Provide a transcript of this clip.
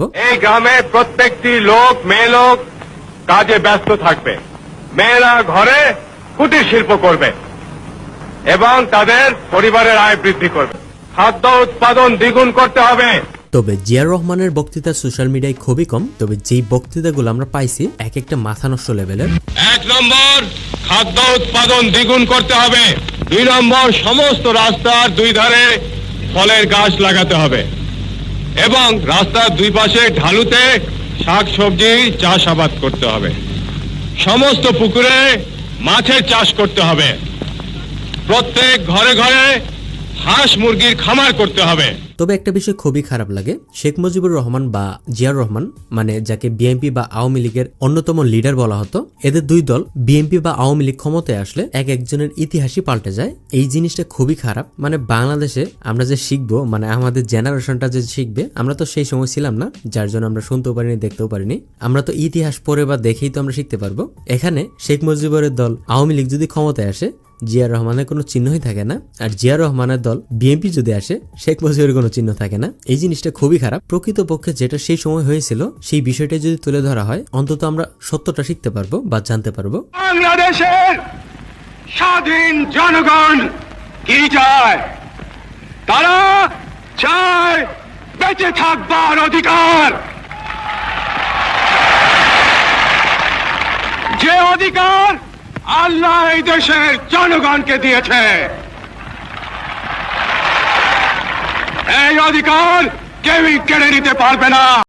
এই গ্রামে প্রত্যেকটি লোক মেয়ে লোক কাজে ব্যস্ত থাকবে। মেয়েরা ঘরে কুটির শিল্প করবে এবং তাদের পরিবারের আয় বৃদ্ধি করবে। খাদ্য উৎপাদন দ্বিগুণ করতে হবে। তবে জিয়ার রহমানের বক্তৃতা সোশ্যাল মিডিয়ায় খুবই কম তবে যেই বক্তৃতাগুলো আমরা পাইছি এক একটা মাথা নষ্ট লেভেলের। এক নম্বর খাদ্য উৎপাদন দ্বিগুণ করতে হবে। দুই নম্বর সমস্ত রাস্তার দুই ধারে ফলের গাছ লাগাতে হবে। এবং রাস্তার দুই পাশে ঢালুতে শাক, সবজি চাষ আবাদ করতে হবে। সমস্ত পুকুরে মাছের চাষ করতে হবে। প্রত্যেক ঘরে ঘরে হাঁস মুরগির খামার করতে হবে। তবে একটা বিষয় খুবই খারাপ লাগে। শেখ মুজিবুর রহমান বা জিয়ার রহমান মানে যাকে বিএনপি বা আওয়ামী লীগের অন্যতম লিডার বলা হতো, এদের দুই দল বিএনপি বা আওয়ামী লীগ ক্ষমতায় আসলে এক একজনের ইতিহাসই পাল্টে যায়। এই জিনিসটা খুবই খারাপ। মানে বাংলাদেশে আমরা যে শিখব মানে আমাদের জেনারেশনটা যে শিখবে, আমরা তো সেই সময় ছিলাম না, যার জন্য আমরা শুনতেও পারিনি, দেখতেও পারিনি। আমরা তো ইতিহাস পড়ে বা দেখেই তো আমরা শিখতে পারব। এখানে শেখ মুজিবুরের দল আওয়ামী লীগ যদি ক্ষমতায় আসে জিয়া রহমানের কোনো চিহ্নই থাকে না। আর জিয়া রহমানের দল বিএনপি যদি আসে, শেখ মুজিবের কোনো চিহ্ন থাকে না। এই জিনিসটা খুবই খারাপ। প্রকৃতপক্ষে যেটা সেই সময় হয়েছিল, সেই বিষয়টা যদি তুলে ধরা হয়, অন্তত আমরা সত্যটা শিখতে পারব বা জানতে পারব। বাংলাদেশের স্বাধীন জনগণ কি চায়? তারা চায় বেঁচে থাকবার অধিকার। যে অধিকার আল্লাহ এই দেশের জনগণকে দিয়েছে। এই অধিকার কেউই কেড়ে নিতে পারবে না।